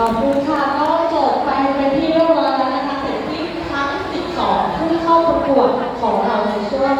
ขอคุณค่ก็จบไปเปที่เรียบร้อยแล้วนะคะเสร็จที่ทั้ง 12ผู้เข้าประกวดของเราในช่วง